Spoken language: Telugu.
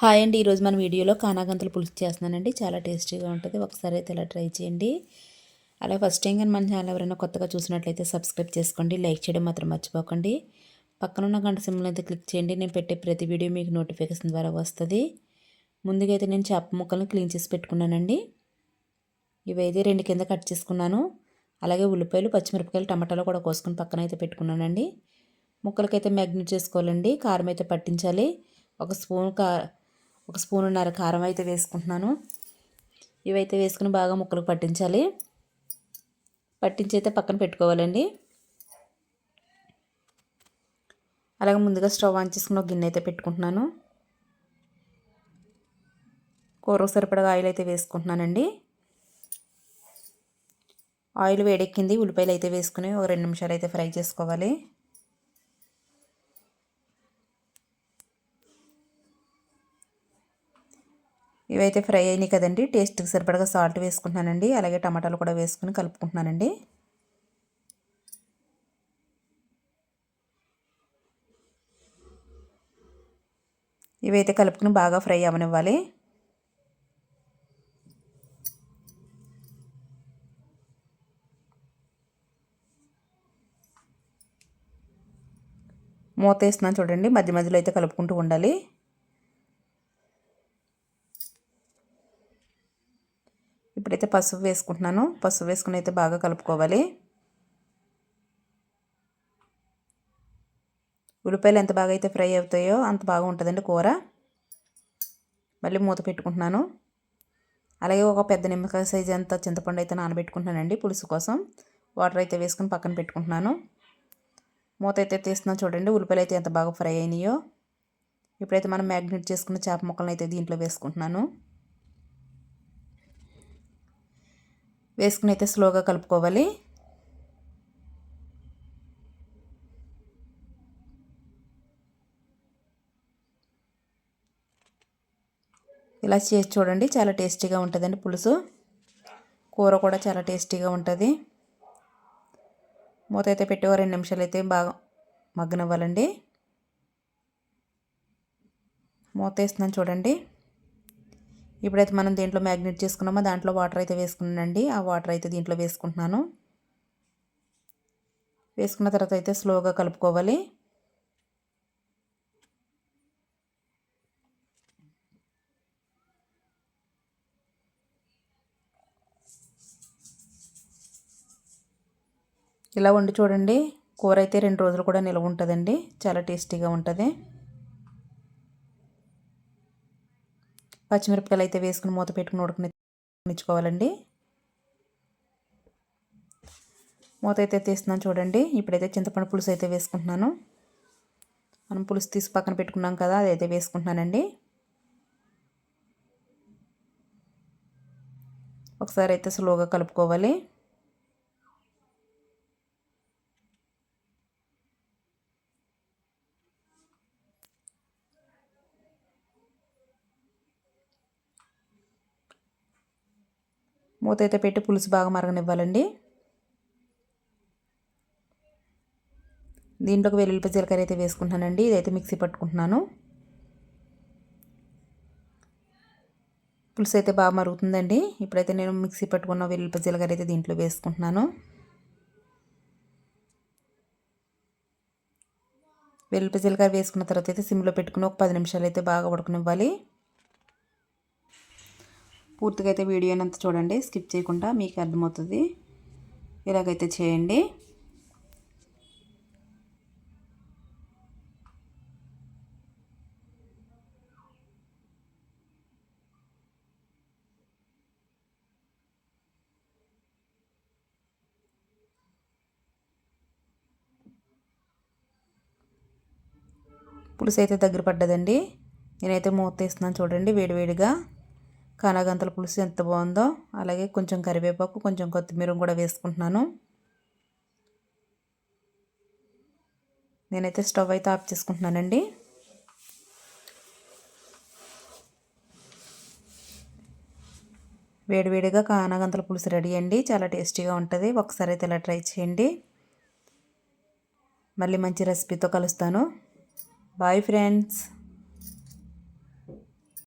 హాయ్ అండి ఈరోజు మన వీడియోలో కానాగంతులు పులుసు చేస్తున్నానండి. చాలా టేస్టీగా ఉంటుంది. ఒకసారి అయితే ఇలా ట్రై చేయండి. అలా ఫస్ట్ టైం కానీ మన ఛానల్ ఎవరైనా కొత్తగా చూసినట్లయితే సబ్స్క్రైబ్ చేసుకోండి. లైక్ చేయడం మాత్రం మర్చిపోకండి. పక్కన ఉన్న గంట సింబల్ అయితే క్లిక్ చేయండి. నేను పెట్టే ప్రతి వీడియో మీకు నోటిఫికేషన్ ద్వారా వస్తుంది. ముందుగా అయితే నేను చేప ముక్కలను క్లీన్ చేసి పెట్టుకున్నానండి. ఇవైతే రెండు కింద కట్ చేసుకున్నాను. అలాగే ఉల్లిపాయలు పచ్చిమిరపకాయలు టమాటాలు కూడా కోసుకొని పక్కన అయితే పెట్టుకున్నానండి. ముక్కలకైతే మ్యాగ్నెట్ చేసుకోవాలండి. కారం అయితే పట్టించాలి. ఒక స్పూన్ కా ఒక స్పూనున్నర కారం అయితే వేసుకుంటున్నాను. ఇవైతే వేసుకుని బాగా ముక్కలు పట్టించాలి. పట్టించి అయితే పక్కన పెట్టుకోవాలండి. అలాగే ముందుగా స్టవ్ ఆన్ చేసుకుని ఒక గిన్నె అయితే పెట్టుకుంటున్నాను. కూరకు సరిపడగా ఆయిల్ అయితే వేసుకుంటున్నానండి. ఆయిల్ వేడెక్కింది ఉల్లిపాయలు అయితే వేసుకుని ఒక రెండు నిమిషాలు అయితే ఫ్రై చేసుకోవాలి. ఇవైతే ఫ్రై అయినాయి కదండి. టేస్ట్కి సరిపడగా సాల్ట్ వేసుకుంటున్నానండి. అలాగే టమాటాలు కూడా వేసుకుని కలుపుకుంటున్నానండి. ఇవైతే కలుపుకుని బాగా ఫ్రై అవ్వనివ్వాలి మూత వేస్తున్నాను చూడండి. మధ్య మధ్యలో అయితే కలుపుకుంటూ ఉండాలి. ఇప్పుడైతే పసుపు వేసుకుంటున్నాను. పసుపు వేసుకుని అయితే బాగా కలుపుకోవాలి. ఉల్లిపాయలు ఎంత బాగా అయితే ఫ్రై అవుతాయో అంత బాగా ఉంటుందండి కూర. మళ్ళీ మూత పెట్టుకుంటున్నాను. అలాగే ఒక పెద్ద నిమ్మకాయ సైజు అంత చింతపండు అయితే నానబెట్టుకుంటున్నానండి పులుసు కోసం. వాటర్ అయితే వేసుకుని పక్కన పెట్టుకుంటున్నాను. మూత అయితే తీస్తున్నాను చూడండి ఉల్లిపాయలు అయితే ఎంత బాగా ఫ్రై అయినాయో. ఇప్పుడైతే మనం మ్యాగ్నెట్ చేసుకున్న చేప ముక్కలను అయితే దీంట్లో వేసుకుంటున్నాను. వేసుకుని అయితే స్లోగా కలుపుకోవాలి. ఇలా చేసి చూడండి చాలా టేస్టీగా ఉంటుందండి పులుసు. కూర కూడా చాలా టేస్టీగా ఉంటుంది. మూత అయితే పెట్టి రెండు నిమిషాలు అయితే బాగా మగ్గనివ్వాలండి. మూత వేస్తున్నాను చూడండి. ఇప్పుడైతే మనం దీంట్లో మ్యాగ్నెట్ చేసుకున్నామో దాంట్లో వాటర్ అయితే వేసుకున్నానండి. ఆ వాటర్ అయితే దీంట్లో వేసుకుంటున్నాను. వేసుకున్న తర్వాత అయితే స్లోగా కలుపుకోవాలి. ఇలా వండి చూడండి. కూర అయితే రెండు రోజులు కూడా నిల్వ ఉంటుందండి. చాలా టేస్టీగా ఉంటుంది. పచ్చిమిరపకాయలు అయితే వేసుకుని మూత పెట్టుకుని ఉడకనిచ్చుకోవాలండి మూత అయితే తీస్తున్నాను చూడండి. ఇప్పుడైతే చింతపండు పులుసు అయితే వేసుకుంటున్నాను. మనం పులుసు తీసి పక్కన పెట్టుకున్నాం కదా అదైతే వేసుకుంటున్నానండి. ఒకసారి అయితే స్లోగా కలుపుకోవాలి. మూత అయితే పెట్టి పులుసు బాగా మరగనివ్వాలండి. దీంట్లోకి వెల్లుల్లిపాయ జీలకర్ర అయితే వేసుకుంటున్నానండి. ఇదైతే మిక్సీ పట్టుకుంటున్నాను. పులుసు అయితే బాగా మరుగుతుందండి. ఇప్పుడైతే నేను మిక్సీ పట్టుకున్న వెల్లుల్లిపాయ జీలకర్ర అయితే దీంట్లో వేసుకుంటున్నాను. వెల్లుల్లిపాయ జీలకర్ర వేసుకున్న తర్వాత అయితే సిమ్లో పెట్టుకుని ఒక పది నిమిషాలు అయితే బాగా ఉడకనివ్వాలి. పూర్తిగా అయితే వీడియోని అంతా చూడండి స్కిప్ చేయకుండా మీకు అర్థమవుతుంది. ఇలాగైతే చేయండి. పులుసు అయితే దగ్గర పడ్డదండి. నేనైతే మూత తీస్తున్నాను చూడండి వేడివేడిగా. కానాగంతల పులుసు ఎంత బాగుందో అలాగే కొంచెం కరివేపాకు కొంచెం కొత్తిమీర కూడా వేసుకుంటున్నాను. నేనైతే స్టవ్ అయితే ఆఫ్ చేసుకుంటున్నానండి. వేడివేడిగా కానాగంతల పులుసు రెడీ అండి. చాలా టేస్టీగా ఉంటుంది. ఒకసారి అయితే ఇలా ట్రై చేయండి. మళ్ళీ మంచి రెసిపీతో కలుస్తాను. Bye friends